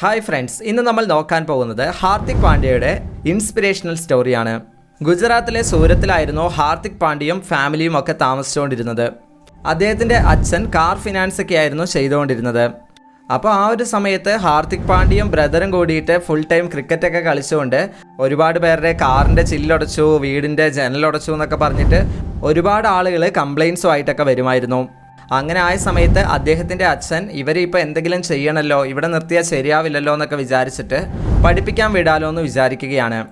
Hi friends ഇന്ന് നമ്മൾ നോക്കാൻ പോകുന്നത് ഹാർദിക് പാണ്ഡ്യയുടെ ഇൻസ്പിറേഷണൽ സ്റ്റോറിയാണ് ഗുജറാത്തിലെ സൂരത്തിലായിരുന്നു ഹാർദിക് പാണ്ഡ്യയും ഫാമിലിയും ഒക്കെ താമസിച്ചുകൊണ്ടിരുന്നത്. അദ്ദേഹത്തിന്റെ അച്ഛൻ കാർ ഫിനാൻസ് ഒക്കെ ആയിരുന്നു ചെയ്തുകൊണ്ടിരുന്നത്. അപ്പോൾ ആ ഒരു സമയത്ത് ഹാർദിക് പാണ്ഡ്യയും ബ്രദറും കൂടിയിട്ട് ഫുൾ ടൈം ക്രിക്കറ്റൊക്കെ കളിച്ചുകൊണ്ട് ഒരുപാട് പേരുടെ കാറിന്റെ ചില്ലടച്ചു വീടിന്റെ ജനലടച്ചു എന്നൊക്കെ പറഞ്ഞിട്ട് ഒരുപാട് ആളുകൾ കംപ്ലയിൻസുമായിട്ടൊക്കെ വരുമായിരുന്നു. അങ്ങനെ ആയ സമയത്ത് അദ്ദേഹത്തിന്റെ അച്ഛൻ ഇവരിപ്പോൾ എന്തെങ്കിലും ചെയ്യണമല്ലോ ഇവിടെ നിർത്തിയാൽ ശരിയാവില്ലല്ലോ എന്നൊക്കെ വിചാരിച്ചിട്ട് പഠിപ്പിക്കാൻ വിടാലോ എന്ന് വിചാരിക്കുകയാണ്.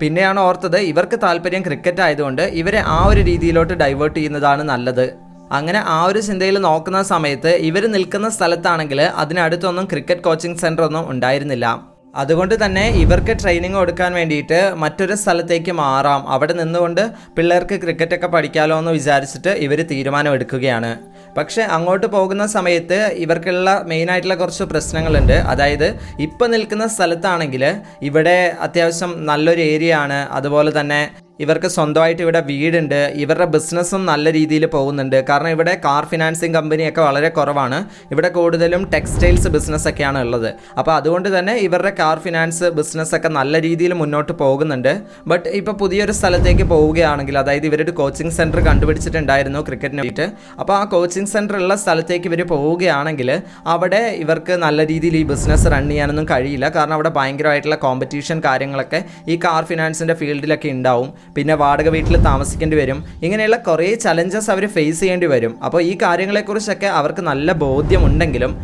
പിന്നെയാണ് ഓർത്തത് ഇവർക്ക് താല്പര്യം ക്രിക്കറ്റ് ആയതുകൊണ്ട് ഇവരെ ആ ഒരു രീതിയിലോട്ട് ഡൈവേർട്ട് ചെയ്യുന്നതാണ് നല്ലത്. അങ്ങനെ ആ ഒരു ചിന്തയിൽ നോക്കുന്ന സമയത്ത് ഇവർ നിൽക്കുന്ന സ്ഥലത്താണെങ്കിൽ അതിനടുത്തൊന്നും ക്രിക്കറ്റ് കോച്ചിങ് സെന്റർ ഒന്നും ഉണ്ടായിരുന്നില്ല. അതുകൊണ്ട് തന്നെ ഇവർക്ക് ട്രെയിനിങ് കൊടുക്കാൻ വേണ്ടിയിട്ട് മറ്റൊരു സ്ഥലത്തേക്ക് മാറാം. അവിടെ നിന്നുകൊണ്ട് പിള്ളേർക്ക് ക്രിക്കറ്റൊക്കെ പഠിക്കാമല്ലോ എന്ന് വിചാരിച്ചിട്ട് ഇവർ തീരുമാനമെടുക്കുകയാണ്. പക്ഷേ അങ്ങോട്ട് പോകുന്ന സമയത്ത് ഇവർക്കുള്ള മെയിനായിട്ടുള്ള കുറച്ച് പ്രശ്നങ്ങളുണ്ട്. അതായത് ഇപ്പം നിൽക്കുന്ന സ്ഥലത്താണെങ്കിൽ ഇവിടെ അത്യാവശ്യം നല്ലൊരു ഏരിയ ആണ്. അതുപോലെ തന്നെ ഇവർക്ക് സ്വന്തമായിട്ട് ഇവിടെ വീടുണ്ട്. ഇവരുടെ ബിസിനസ്സും നല്ല രീതിയിൽ പോകുന്നുണ്ട്. കാരണം ഇവിടെ കാർ ഫിനാൻസിങ് കമ്പനിയൊക്കെ വളരെ കുറവാണ്. ഇവിടെ കൂടുതലും ടെക്സ്റ്റൈൽസ് ബിസിനസ് ഒക്കെയാണ് ഉള്ളത്. അപ്പോൾ അതുകൊണ്ട് തന്നെ ഇവരുടെ കാർ ഫിനാൻസ് ബിസിനസ് ഒക്കെ നല്ല രീതിയിൽ മുന്നോട്ട് പോകുന്നുണ്ട്. ബട്ട് ഇപ്പോൾ പുതിയൊരു സ്ഥലത്തേക്ക് പോവുകയാണെങ്കിൽ അതായത് ഇവരൊരു കോച്ചിങ് സെന്റർ കണ്ടുപിടിച്ചിട്ടുണ്ടായിരുന്നു ക്രിക്കറ്റിന് വേണ്ടിയിട്ട്. അപ്പോൾ ആ കോച്ചിങ് സെന്റർ ഉള്ള സ്ഥലത്തേക്ക് ഇവർ പോവുകയാണെങ്കിൽ അവിടെ ഇവർക്ക് നല്ല രീതിയിൽ ഈ ബിസിനസ് റൺ ചെയ്യാനൊന്നും കഴിയില്ല. കാരണം അവിടെ ഭയങ്കരമായിട്ടുള്ള കോമ്പറ്റീഷൻ കാര്യങ്ങളൊക്കെ ഈ കാർ ഫിനാൻസിന്റെ ഫീൽഡിലൊക്കെ ഉണ്ടാവും. പിന്നെ വാടക വീട്ടിൽ താമസിക്കേണ്ടി വരും. ഇങ്ങനെയുള്ള കുറേ ചലഞ്ചസ് അവർ ഫേസ് ചെയ്യേണ്ടി വരും. അപ്പോൾ ഈ കാര്യങ്ങളെക്കുറിച്ചൊക്കെ അവർക്ക് നല്ല ബോധ്യമുണ്ടെങ്കിലും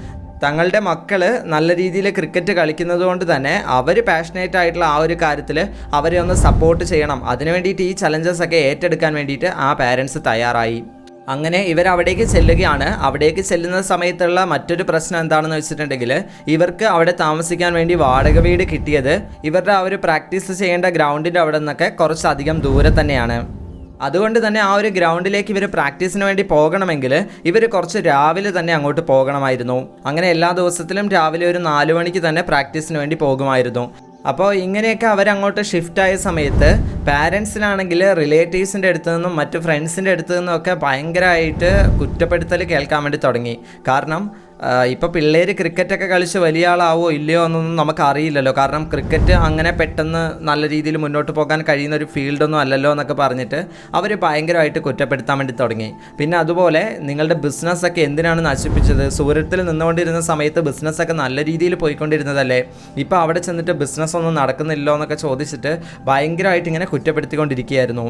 തങ്ങളുടെ മക്കൾ നല്ല രീതിയിൽ ക്രിക്കറ്റ് കളിക്കുന്നത് കൊണ്ട് തന്നെ അവർ പാഷനേറ്റ് ആയിട്ടുള്ള ആ ഒരു കാര്യത്തിൽ അവരെ ഒന്ന് സപ്പോർട്ട് ചെയ്യണം. അതിനു വേണ്ടിയിട്ട് ഈ ചലഞ്ചസ് ഒക്കെ ഏറ്റെടുക്കാൻ വേണ്ടിയിട്ട് ആ പാരൻസ് തയ്യാറായി. അങ്ങനെ ഇവർ അവിടേക്ക് ചെല്ലുകയാണ്. അവിടേക്ക് ചെല്ലുന്ന സമയത്തുള്ള മറ്റൊരു പ്രശ്നം എന്താണെന്ന് വെച്ചിട്ടുണ്ടെങ്കിൽ ഇവർക്ക് അവിടെ താമസിക്കാൻ വേണ്ടി വാടക വീട് കിട്ടിയത് ഇവരുടെ ആ ഒരു പ്രാക്ടീസ് ചെയ്യേണ്ട ഗ്രൗണ്ടിന്റെ അവിടെ നിന്നൊക്കെ കുറച്ചധികം ദൂരെ തന്നെയാണ്. അതുകൊണ്ട് തന്നെ ആ ഒരു ഗ്രൗണ്ടിലേക്ക് ഇവർ പ്രാക്ടീസിന് വേണ്ടി പോകണമെങ്കിൽ ഇവർ കുറച്ച് രാവിലെ തന്നെ അങ്ങോട്ട് പോകണമായിരുന്നു. അങ്ങനെ എല്ലാ ദിവസത്തിലും രാവിലെ ഒരു നാല് മണിക്ക് തന്നെ പ്രാക്ടീസിന് വേണ്ടി പോകുമായിരുന്നു. അപ്പോൾ ഇങ്ങനെയൊക്കെ അവരങ്ങോട്ട് ഷിഫ്റ്റ് ആയ സമയത്ത് പാരൻസിനാണെങ്കിൽ റിലേറ്റീവ്സിന്റെ അടുത്തു നിന്നും മറ്റ് ഫ്രണ്ട്സിന്റെ അടുത്തു നിന്നും ഒക്കെ ഭയങ്കരമായിട്ട് കുറ്റപ്പെടുത്തൽ കേൾക്കാൻ വേണ്ടി തുടങ്ങി. കാരണം ഇപ്പോൾ പിള്ളേർ ക്രിക്കറ്റൊക്കെ കളിച്ച് വലിയ ആളാവോ ഇല്ലയോ എന്നൊന്നും നമുക്ക് അറിയില്ലല്ലോ കാരണം ക്രിക്കറ്റ് അങ്ങനെ പെട്ടെന്ന് നല്ല രീതിയിൽ മുന്നോട്ട് പോകാൻ കഴിയുന്ന ഒരു ഫീൽഡൊന്നും അല്ലല്ലോ എന്നൊക്കെ പറഞ്ഞിട്ട് അവർ ഭയങ്കരമായിട്ട് കുറ്റപ്പെടുത്താൻ വേണ്ടി തുടങ്ങി. പിന്നെ അതുപോലെ നിങ്ങളുടെ ബിസിനസ്സൊക്കെ എന്തിനാണ് നശിപ്പിച്ചത്? സൂരത്തിൽ നിന്നുകൊണ്ടിരുന്ന സമയത്ത് ബിസിനസ്സൊക്കെ നല്ല രീതിയിൽ പോയിക്കൊണ്ടിരുന്നതല്ലേ? ഇപ്പോൾ അവിടെ ചെന്നിട്ട് ബിസിനസ്സൊന്നും നടക്കുന്നില്ലോ എന്നൊക്കെ ചോദിച്ചിട്ട് ഭയങ്കരമായിട്ട് ഇങ്ങനെ കുറ്റപ്പെടുത്തിക്കൊണ്ടിരിക്കുകയായിരുന്നു.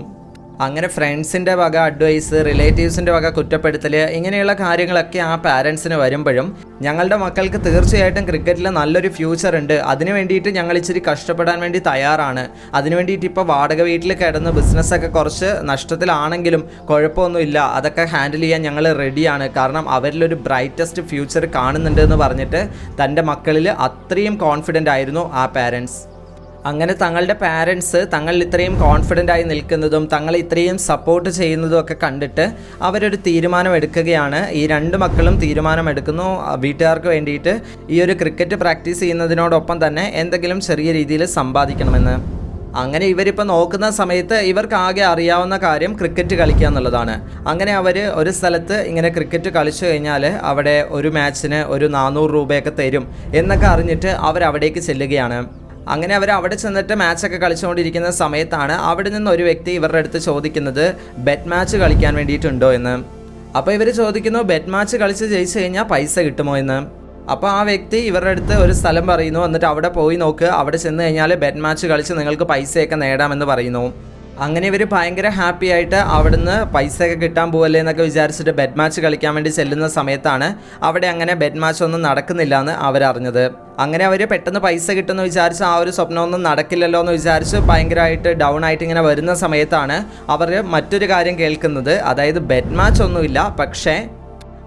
അങ്ങനെ ഫ്രണ്ട്സിന്റെ വക അഡ്വൈസ് റിലേറ്റീവ്സിന്റെ വക കുറ്റപ്പെടുത്തൽ ഇങ്ങനെയുള്ള കാര്യങ്ങളൊക്കെ ആ പാരൻസിന് വരുമ്പോഴും ഞങ്ങളുടെ മക്കൾക്ക് തീർച്ചയായിട്ടും ക്രിക്കറ്റിൽ നല്ലൊരു ഫ്യൂച്ചർ ഉണ്ട്. അതിന് വേണ്ടിയിട്ട് ഞങ്ങൾ ഇച്ചിരി കഷ്ടപ്പെടാൻ വേണ്ടി തയ്യാറാണ്. അതിന് വേണ്ടിയിട്ട് ഇപ്പോൾ വാടക വീട്ടിൽ കിടന്ന് ബിസിനസ്സൊക്കെ കുറച്ച് നഷ്ടത്തിലാണെങ്കിലും കുഴപ്പമൊന്നുമില്ല. അതൊക്കെ ഹാൻഡിൽ ചെയ്യാൻ ഞങ്ങൾ റെഡിയാണ് കാരണം അവരിലൊരു ബ്രൈറ്റസ്റ്റ് ഫ്യൂച്ചർ കാണുന്നുണ്ട് എന്ന് പറഞ്ഞിട്ട് തന്റെ മക്കളിൽ അത്രയും കോൺഫിഡന്റ് ആയിരുന്നു ആ പാരൻസ് അങ്ങനെ തങ്ങളുടെ പാരൻസ് തങ്ങൾ ഇത്രയും കോൺഫിഡന്റ് ആയി നിൽക്കുന്നതും തങ്ങളെ ഇത്രയും സപ്പോർട്ട് ചെയ്യുന്നതും ഒക്കെ കണ്ടിട്ട് അവരൊരു തീരുമാനം എടുക്കുകയാണ് ഈ രണ്ട് മക്കളും തീരുമാനമെടുക്കുന്നു. വീട്ടുകാർക്ക് വേണ്ടിയിട്ട് ഈ ഒരു ക്രിക്കറ്റ് പ്രാക്ടീസ് ചെയ്യുന്നതിനോടൊപ്പം തന്നെ എന്തെങ്കിലും ചെറിയ രീതിയിൽ സമ്പാദിക്കണമെന്ന്. അങ്ങനെ ഇവരിപ്പോൾ നോക്കുന്ന സമയത്ത് ഇവർക്ക് ആകെ അറിയാവുന്ന കാര്യം ക്രിക്കറ്റ് കളിക്കുക എന്നുള്ളതാണ്. അങ്ങനെ അവർ ഒരു സ്ഥലത്ത് ഇങ്ങനെ ക്രിക്കറ്റ് കളിച്ചു കഴിഞ്ഞാൽ അവിടെ ഒരു മാച്ചിന് ഒരു നാനൂറ് രൂപയൊക്കെ തരും എന്നൊക്കെ അറിഞ്ഞിട്ട് അവരവിടേക്ക് ചെല്ലുകയാണ്. അങ്ങനെ അവർ അവിടെ ചെന്നിട്ട് മാച്ചൊക്കെ കളിച്ചുകൊണ്ടിരിക്കുന്ന സമയത്താണ് അവിടെ നിന്ന് ഒരു വ്യക്തി ഇവരുടെ അടുത്ത് ചോദിക്കുന്നത് ബെറ്റ് മാച്ച് കളിക്കാൻ വേണ്ടിയിട്ടുണ്ടോ? എന്ന്. അപ്പോൾ ഇവർ ചോദിക്കുന്നു ബെറ്റ് മാച്ച് കളിച്ച് ജയിച്ചു കഴിഞ്ഞാൽ പൈസ കിട്ടുമോ? എന്ന്. അപ്പോൾ ആ വ്യക്തി ഇവരുടെ അടുത്ത് ഒരു സ്ഥലം പറയുന്നു എന്നിട്ട് അവിടെ പോയി നോക്ക്. അവിടെ ചെന്ന് കഴിഞ്ഞാൽ ബെറ്റ് മാച്ച് കളിച്ച് നിങ്ങൾക്ക് പൈസയൊക്കെ നേടാമെന്ന് പറയുന്നു. അങ്ങനെ ഇവർ ഭയങ്കര ഹാപ്പി ആയിട്ട് അവിടുന്ന് പൈസയൊക്കെ കിട്ടാൻ പോവല്ലേ എന്നൊക്കെ വിചാരിച്ചിട്ട് ബെഡ് മാച്ച് കളിക്കാൻ വേണ്ടി ചെല്ലുന്ന സമയത്താണ് അവിടെ അങ്ങനെ ബെഡ് മാച്ച് ഒന്നും നടക്കുന്നില്ല എന്ന് അവരറിഞ്ഞത്. അങ്ങനെ അവർ പെട്ടെന്ന് പൈസ കിട്ടുമെന്ന് വിചാരിച്ച് ആ ഒരു സ്വപ്നമൊന്നും നടക്കില്ലല്ലോ എന്ന് വിചാരിച്ച് ഭയങ്കരമായിട്ട് ഡൗൺ ആയിട്ട് ഇങ്ങനെ വരുന്ന സമയത്താണ് അവർ മറ്റൊരു കാര്യം കേൾക്കുന്നത്. അതായത് ബെഡ് മാച്ച് ഒന്നുമില്ല പക്ഷേ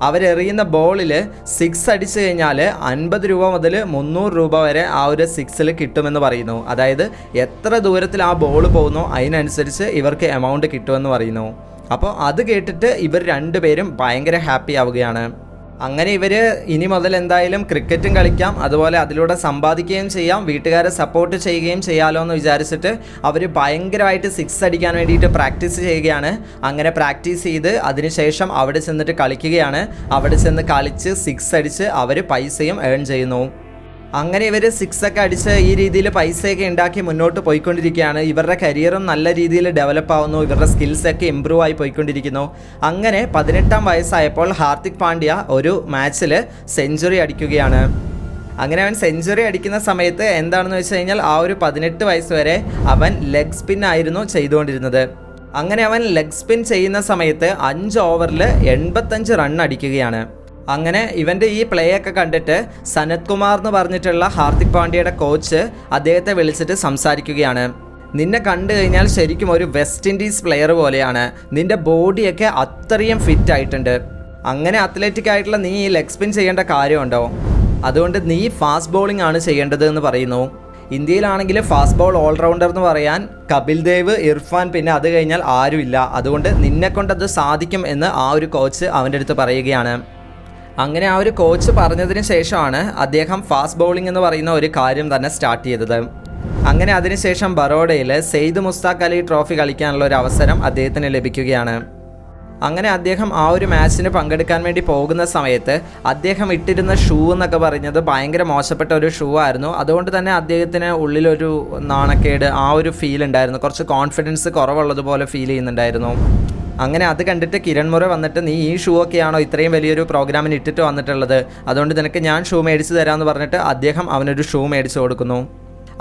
അവരെറിയുന്ന ബോളിൽ സിക്സ് അടിച്ചു കഴിഞ്ഞാൽ അൻപത് രൂപ മുതൽ മുന്നൂറ് രൂപ വരെ ആ ഒരു സിക്സിൽ കിട്ടുമെന്ന് പറയുന്നു. അതായത് എത്ര ദൂരത്തിൽ ആ ബോൾ പോകുന്നോ അതിനനുസരിച്ച് ഇവർക്ക് എമൗണ്ട് കിട്ടുമെന്ന് പറയുന്നു. അപ്പോൾ അത് കേട്ടിട്ട് ഇവർ രണ്ടുപേരും ഭയങ്കര ഹാപ്പി ആവുകയാണ്. അങ്ങനെ ഇവർ ഇനി മുതൽ എന്തായാലും ക്രിക്കറ്റും കളിക്കാം അതുപോലെ അതിലൂടെ സമ്പാദിക്കുകയും ചെയ്യാം വീട്ടുകാരെ സപ്പോർട്ട് ചെയ്യുകയും ചെയ്യാമല്ലോ എന്ന് വിചാരിച്ചിട്ട് അവർ ഭയങ്കരമായിട്ട് സിക്സ് അടിക്കാൻ വേണ്ടിയിട്ട് പ്രാക്ടീസ് ചെയ്യുകയാണ്. അങ്ങനെ പ്രാക്ടീസ് ചെയ്ത് അതിനുശേഷം അവിടെ ചെന്നിട്ട് കളിക്കുകയാണ്. അവിടെ ചെന്ന് കളിച്ച് സിക്സ് അടിച്ച് അവർ പൈസയും ഏൺ ചെയ്യുന്നു. അങ്ങനെ ഇവർ സിക്സ് ഒക്കെ അടിച്ച് ഈ രീതിയിൽ പൈസയൊക്കെ ഉണ്ടാക്കി മുന്നോട്ട് പോയിക്കൊണ്ടിരിക്കുകയാണ്. ഇവരുടെ കരിയറും നല്ല രീതിയിൽ ഡെവലപ്പ് ആവുന്നു. ഇവരുടെ സ്കിൽസ് ഒക്കെ ഇമ്പ്രൂവ് ആയി പോയിക്കൊണ്ടിരിക്കുന്നു. അങ്ങനെ പതിനെട്ടാം വയസ്സായപ്പോൾ ഹാർദിക് പാണ്ഡ്യ ഒരു മാച്ചിൽ സെഞ്ചുറി അടിക്കുകയാണ്. അങ്ങനെ അവൻ സെഞ്ചുറി അടിക്കുന്ന സമയത്ത് എന്താണെന്ന് വെച്ച് കഴിഞ്ഞാൽ ആ ഒരു പതിനെട്ട് വയസ്സ് വരെ അവൻ ലെഗ് സ്പിൻ ആയിരുന്നു ചെയ്തുകൊണ്ടിരുന്നത്. അങ്ങനെ അവൻ ലെഗ് സ്പിൻ ചെയ്യുന്ന സമയത്ത് അഞ്ച് ഓവറിൽ എൺപത്തഞ്ച് റൺ അടിക്കുകയാണ്. അങ്ങനെ ഇവന്റെ ഈ പ്ലേ ഒക്കെ കണ്ടിട്ട് സനത് കുമാർ എന്ന് പറഞ്ഞിട്ടുള്ള ഹാർദിക് പാണ്ഡ്യയുടെ കോച്ച് അദ്ദേഹത്തെ വിളിച്ചിട്ട് സംസാരിക്കുകയാണ്. നിന്നെ കണ്ടു കഴിഞ്ഞാൽ ശരിക്കും ഒരു വെസ്റ്റ് ഇൻഡീസ് പ്ലെയർ പോലെയാണ്. നിന്റെ ബോഡിയൊക്കെ അത്രയും ഫിറ്റ് ആയിട്ടുണ്ട്. അങ്ങനെ അത്ലറ്റിക് ആയിട്ടുള്ള നീ ഈ ലെഗ് സ്പിൻ ചെയ്യേണ്ട കാര്യമുണ്ടോ? അതുകൊണ്ട് നീ ഫാസ്റ്റ് ബോളിംഗ് ആണ് ചെയ്യേണ്ടത് എന്ന് പറയുന്നു. ഇന്ത്യയിലാണെങ്കിൽ ഫാസ്റ്റ് ബോൾ ഓൾറൗണ്ടർ എന്ന് പറയാൻ കപിൽ ദേവ് ഇർഫാൻ പിന്നെ അത് കഴിഞ്ഞാൽ ആരുമില്ല. അതുകൊണ്ട് നിന്നെക്കൊണ്ടത് സാധിക്കും എന്ന് ആ ഒരു കോച്ച് അവന്റെ അടുത്ത് പറയുകയാണ്. അങ്ങനെ ആ ഒരു കോച്ച് പറഞ്ഞതിന് ശേഷമാണ് അദ്ദേഹം ഫാസ്റ്റ് ബൗളിംഗ് എന്ന് പറയുന്ന ഒരു കാര്യം തന്നെ സ്റ്റാർട്ട് ചെയ്തത്. അങ്ങനെ അതിനുശേഷം ബറോഡയിൽ സെയ്ദ് മുസ്താഖ് അലി ട്രോഫി കളിക്കാനുള്ള ഒരു അവസരം അദ്ദേഹത്തിന് ലഭിക്കുകയാണ്. അങ്ങനെ അദ്ദേഹം ആ ഒരു മാച്ചിന് പങ്കെടുക്കാൻ വേണ്ടി പോകുന്ന സമയത്ത് അദ്ദേഹം ഇട്ടിരുന്ന ഷൂ എന്നൊക്കെ പറഞ്ഞത് ഭയങ്കര മോശപ്പെട്ട ഒരു ഷൂ ആയിരുന്നു. അതുകൊണ്ട് തന്നെ അദ്ദേഹത്തിന് ഉള്ളിലൊരു നാണക്കേട് ആ ഒരു ഫീൽ ഉണ്ടായിരുന്നു. കുറച്ച് കോൺഫിഡൻസ് കുറവുള്ളതുപോലെ ഫീൽ ചെയ്യുന്നുണ്ടായിരുന്നു. അങ്ങനെ അത് കണ്ടിട്ട് കിരൺ മുറ വന്നിട്ട് നീ ഈ ഷൂ ഒക്കെയാണോ ഇത്രയും വലിയൊരു പ്രോഗ്രാമിന് ഇട്ടിട്ട് വന്നിട്ടുള്ളത്? അതുകൊണ്ട് നിനക്ക് ഞാൻ ഷൂ മേടിച്ച് തരാമെന്ന് പറഞ്ഞിട്ട് അദ്ദേഹം അവനൊരു ഷൂ മേടിച്ച് കൊടുക്കുന്നു.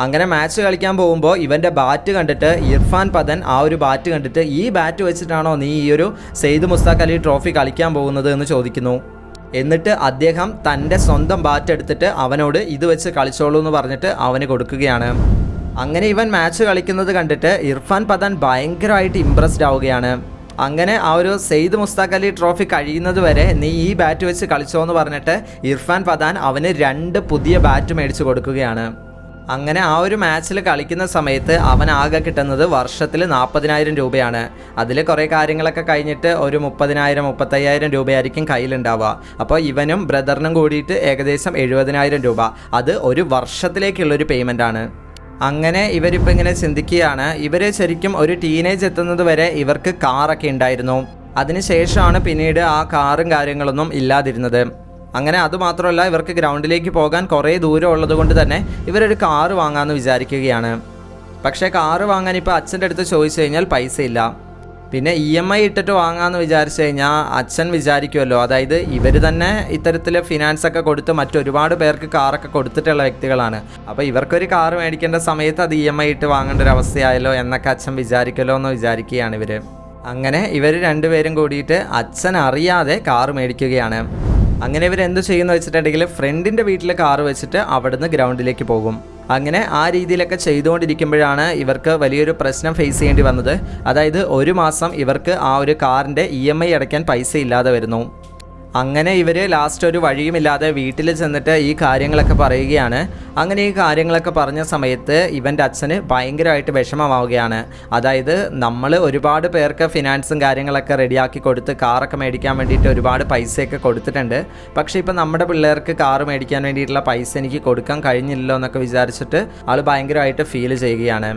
അങ്ങനെ മാച്ച് കളിക്കാൻ പോകുമ്പോൾ ഇവന്റെ ബാറ്റ് കണ്ടിട്ട് ഇർഫാൻ പതൻ ആ ഒരു ബാറ്റ് കണ്ടിട്ട് ഈ ബാറ്റ് വെച്ചിട്ടാണോ നീ ഈ ഒരു സെയ്ദ് മുസ്താഖ് അലി ട്രോഫി കളിക്കാൻ പോകുന്നത്? എന്ന് ചോദിക്കുന്നു. എന്നിട്ട് അദ്ദേഹം തന്റെ സ്വന്തം ബാറ്റ് എടുത്തിട്ട് അവനോട് ഇത് വെച്ച് കളിച്ചോളൂ എന്ന് പറഞ്ഞിട്ട് അവന് കൊടുക്കുകയാണ്. അങ്ങനെ ഇവൻ മാച്ച് കളിക്കുന്നത് കണ്ടിട്ട് ഇർഫാൻ പതാൻ ഭയങ്കരമായിട്ട് ഇമ്പ്രസ്ഡ് ആവുകയാണ്. അങ്ങനെ ആ ഒരു സെയ്ദ് മുസ്താഖ് അലി ട്രോഫി കഴിയുന്നത് വരെ നീ ഈ ബാറ്റ് വെച്ച് കളിച്ചോ എന്ന് പറഞ്ഞിട്ട് ഇർഫാൻ പതാൻ അവന് രണ്ട് പുതിയ ബാറ്റ് മേടിച്ചു കൊടുക്കുകയാണ്. അങ്ങനെ ആ ഒരു മാച്ചിൽ കളിക്കുന്ന സമയത്ത് അവൻ ആകെ കിട്ടുന്നത് വർഷത്തിൽ നാൽപ്പതിനായിരം രൂപയാണ്. അതിൽ കുറേ കാര്യങ്ങളൊക്കെ കഴിഞ്ഞിട്ട് ഒരു മുപ്പതിനായിരം മുപ്പത്തയ്യായിരം രൂപയായിരിക്കും കയ്യിലുണ്ടാവുക. അപ്പോൾ ഇവനും ബ്രദറിനും കൂടിയിട്ട് ഏകദേശം എഴുപതിനായിരം രൂപ. അത് ഒരു വർഷത്തിലേക്കുള്ളൊരു പേയ്മെന്റ് ആണ്. അങ്ങനെ ഇവരിപ്പോൾ ഇങ്ങനെ ചിന്തിക്കുകയാണ്. ഇവർ ശരിക്കും ഒരു ടീനേജ് എത്തുന്നത് വരെ ഇവർക്ക് കാറൊക്കെ ഉണ്ടായിരുന്നു. അതിനുശേഷമാണ് പിന്നീട് ആ കാറും കാര്യങ്ങളൊന്നും ഇല്ലാതിരുന്നത്. അങ്ങനെ അതുമാത്രമല്ല ഇവർക്ക് ഗ്രൗണ്ടിലേക്ക് പോകാൻ കുറേ ദൂരം ഉള്ളത് കൊണ്ട് തന്നെ ഇവരൊരു കാറ് വാങ്ങാമെന്ന് വിചാരിക്കുകയാണ്. പക്ഷേ കാറ് വാങ്ങാൻ ഇപ്പോൾ അച്ഛന്റെ അടുത്ത് ചോദിച്ചു കഴിഞ്ഞാൽ പൈസ ഇല്ല പിന്നെ ഇ എം ഐ ഇട്ടിട്ട് വാങ്ങാമെന്ന് വിചാരിച്ചു കഴിഞ്ഞാൽ അച്ഛൻ വിചാരിക്കുമല്ലോ അതായത് ഇവർ തന്നെ ഇത്തരത്തിൽ ഫിനാൻസ് ഒക്കെ കൊടുത്ത് മറ്റൊരുപാട് പേർക്ക് കാറൊക്കെ കൊടുത്തിട്ടുള്ള വ്യക്തികളാണ്. അപ്പോൾ ഇവർക്കൊരു കാർ മേടിക്കേണ്ട സമയത്ത് അത് ഇ എം ഐ ഇട്ട് വാങ്ങേണ്ട ഒരു അവസ്ഥയായല്ലോ എന്നൊക്കെ അച്ഛൻ വിചാരിക്കലോ എന്ന് വിചാരിക്കുകയാണ് ഇവർ അങ്ങനെ ഇവർ രണ്ടുപേരും കൂടിയിട്ട് അച്ഛൻ അറിയാതെ കാർ മേടിക്കുകയാണ്. അങ്ങനെ ഇവർ എന്ത് ചെയ്യുന്നു വെച്ചിട്ടുണ്ടെങ്കിൽ ഫ്രണ്ടിന്റെ വീട്ടിലെ കാറ് വെച്ചിട്ട് അവിടുന്ന് ഗ്രൗണ്ടിലേക്ക് പോകും. അങ്ങനെ ആ രീതിയിലൊക്കെ ചെയ്തുകൊണ്ടിരിക്കുമ്പോഴാണ് ഇവർക്ക് വലിയൊരു പ്രശ്നം ഫേസ് ചെയ്യേണ്ടി വന്നത്. അതായത് ഒരു മാസം ഇവർക്ക് ആ ഒരു കാറിന്റെ ഇ ഐ അടയ്ക്കാൻ പൈസ ഇല്ലാതെ വരുന്നു. അങ്ങനെ ഇവർ ലാസ്റ്റ് ഒരു വഴിയുമില്ലാതെ വീട്ടിൽ ചെന്നിട്ട് ഈ കാര്യങ്ങളൊക്കെ പറയുകയാണ്. അങ്ങനെ ഈ കാര്യങ്ങളൊക്കെ പറഞ്ഞ സമയത്ത് ഇവന്റെ അച്ഛന് ഭയങ്കരമായിട്ട് വിഷമമാവുകയാണ്. അതായത് നമ്മൾ ഒരുപാട് പേർക്ക് ഫിനാൻസും കാര്യങ്ങളൊക്കെ റെഡിയാക്കി കൊടുത്ത് കാറൊക്കെ മേടിക്കാൻ വേണ്ടിയിട്ട് ഒരുപാട് പൈസയൊക്കെ കൊടുത്തിട്ടുണ്ട്. പക്ഷേ ഇപ്പം നമ്മുടെ പിള്ളേർക്ക് കാറ് മേടിക്കാൻ വേണ്ടിയിട്ടുള്ള പൈസ എനിക്ക് കൊടുക്കാൻ കഴിഞ്ഞില്ലല്ലോ എന്നൊക്കെ വിചാരിച്ചിട്ട് ആൾ ഭയങ്കരമായിട്ട് ഫീൽ ചെയ്യുകയാണ്.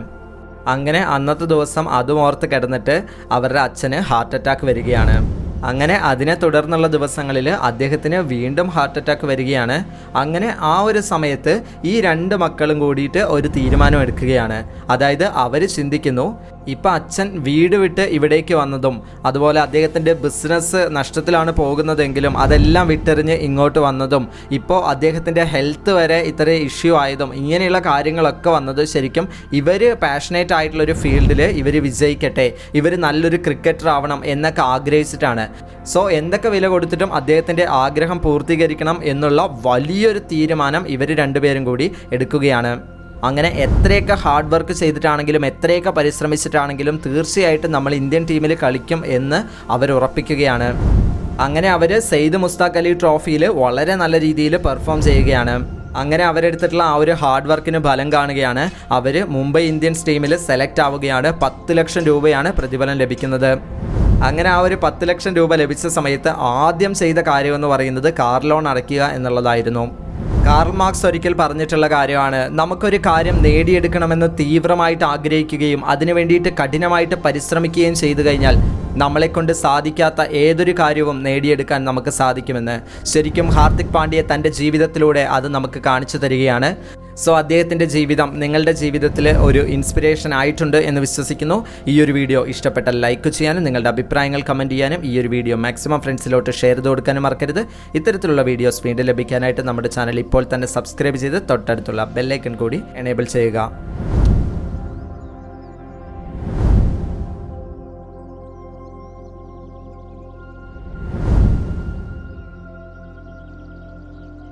അങ്ങനെ അന്നത്തെ ദിവസം അതും ഓർത്ത് കിടന്നിട്ട് അവരുടെ അച്ഛന് ഹാർട്ട് അറ്റാക്ക് വരികയാണ്. അങ്ങനെ അതിനെ തുടർന്നുള്ള ദിവസങ്ങളിൽ അദ്ദേഹത്തിന് വീണ്ടും ഹാർട്ട് അറ്റാക്ക് വരികയാണ്. അങ്ങനെ ആ ഒരു സമയത്ത് ഈ രണ്ട് മക്കളും കൂടിയിട്ട് ഒരു തീരുമാനം എടുക്കുകയാണ്. അതായത് അവർ ചിന്തിക്കുന്നു ഇപ്പം അച്ഛൻ വീട് വിട്ട് ഇവിടേക്ക് വന്നതും അതുപോലെ അദ്ദേഹത്തിന്റെ ബിസിനസ് നഷ്ടത്തിലാണ് പോകുന്നതെങ്കിലും അതെല്ലാം വിട്ടെറിഞ്ഞ് ഇങ്ങോട്ട് വന്നതും ഇപ്പോൾ അദ്ദേഹത്തിന്റെ ഹെൽത്ത് വരെ ഇത്ര ഇഷ്യൂ ആയതും ഇങ്ങനെയുള്ള കാര്യങ്ങളൊക്കെ വന്നത് ശരിക്കും ഇവർ പാഷനേറ്റ് ആയിട്ടുള്ളൊരു ഫീൽഡിൽ ഇവർ വിജയിക്കട്ടെ ഇവർ നല്ലൊരു ക്രിക്കറ്റർ ആവണം എന്നൊക്കെ ആഗ്രഹിച്ചിട്ടാണ്. സോ എന്തൊക്കെ വില കൊടുത്തിട്ടും അദ്ദേഹത്തിന്റെ ആഗ്രഹം പൂർത്തീകരിക്കണം എന്നുള്ള വലിയൊരു തീരുമാനം ഇവർ രണ്ടുപേരും കൂടി എടുക്കുകയാണ്. അങ്ങനെ എത്രയൊക്കെ ഹാർഡ് വർക്ക് ചെയ്തിട്ടാണെങ്കിലും എത്രയൊക്കെ പരിശ്രമിച്ചിട്ടാണെങ്കിലും തീർച്ചയായിട്ടും നമ്മൾ ഇന്ത്യൻ ടീമിൽ കളിക്കും എന്ന് അവർ ഉറപ്പിക്കുകയാണ്. അങ്ങനെ അവർ സെയ്ദ് മുസ്താഖ് അലി ട്രോഫിയിൽ വളരെ നല്ല രീതിയിൽ പെർഫോം ചെയ്യുകയാണ്. അങ്ങനെ അവരെടുത്തിട്ടുള്ള ആ ഒരു ഹാർഡ് വർക്കിന് ഫലം കാണുകയാണ്. അവർ മുംബൈ ഇന്ത്യൻസ് ടീമിൽ സെലക്ട് ആവുകയാണ്. പത്ത് ലക്ഷം രൂപയാണ് പ്രതിഫലം ലഭിക്കുന്നത്. അങ്ങനെ ആ ഒരു പത്ത് ലക്ഷം രൂപ ലഭിച്ച സമയത്ത് ആദ്യം ചെയ്ത കാര്യമെന്ന് പറയുന്നത് കാർ ലോൺ അടയ്ക്കുക എന്നുള്ളതായിരുന്നു. കാർൾ മാർക്സ് ഒരിക്കൽ പറഞ്ഞിട്ടുള്ള കാര്യമാണ് നമുക്കൊരു കാര്യം നേടിയെടുക്കണമെന്ന് തീവ്രമായിട്ട് ആഗ്രഹിക്കുകയും അതിനു വേണ്ടിയിട്ട് കഠിനമായിട്ട് പരിശ്രമിക്കുകയും ചെയ്തു കഴിഞ്ഞാൽ നമ്മളെക്കൊണ്ട് സാധിക്കാത്ത ഏതൊരു കാര്യവും നേടിയെടുക്കാൻ നമുക്ക് സാധിക്കുമെന്ന്. ശരിക്കും ഹാർദിക് പാണ്ഡ്യ തന്റെ ജീവിതത്തിലൂടെ അത് നമുക്ക് കാണിച്ചു തരികയാണ്. സോ അദ്ദേഹത്തിന്റെ ജീവിതം നിങ്ങളുടെ ജീവിതത്തിൽ ഒരു ഇൻസ്പിറേഷൻ ആയിട്ടുണ്ട് എന്ന് വിശ്വസിക്കുന്നു. ഈ ഒരു വീഡിയോ ഇഷ്ടപ്പെട്ട ലൈക്ക് ചെയ്യാനും നിങ്ങളുടെ അഭിപ്രായങ്ങൾ കമന്റ് ചെയ്യാനും ഈ ഒരു വീഡിയോ മാക്സിമം ഫ്രണ്ട്സിലോട്ട് ഷെയർ ചെയ്ത് കൊടുക്കാനും മറക്കരുത്. ഇത്തരത്തിലുള്ള വീഡിയോസ് വീണ്ടും ലഭിക്കാനായിട്ട് നമ്മുടെ ചാനൽ ഇപ്പോൾ തന്നെ സബ്സ്ക്രൈബ് ചെയ്ത് തൊട്ടടുത്തുള്ള ബെല്ലൈക്കൺ കൂടി എനേബിൾ ചെയ്യുക.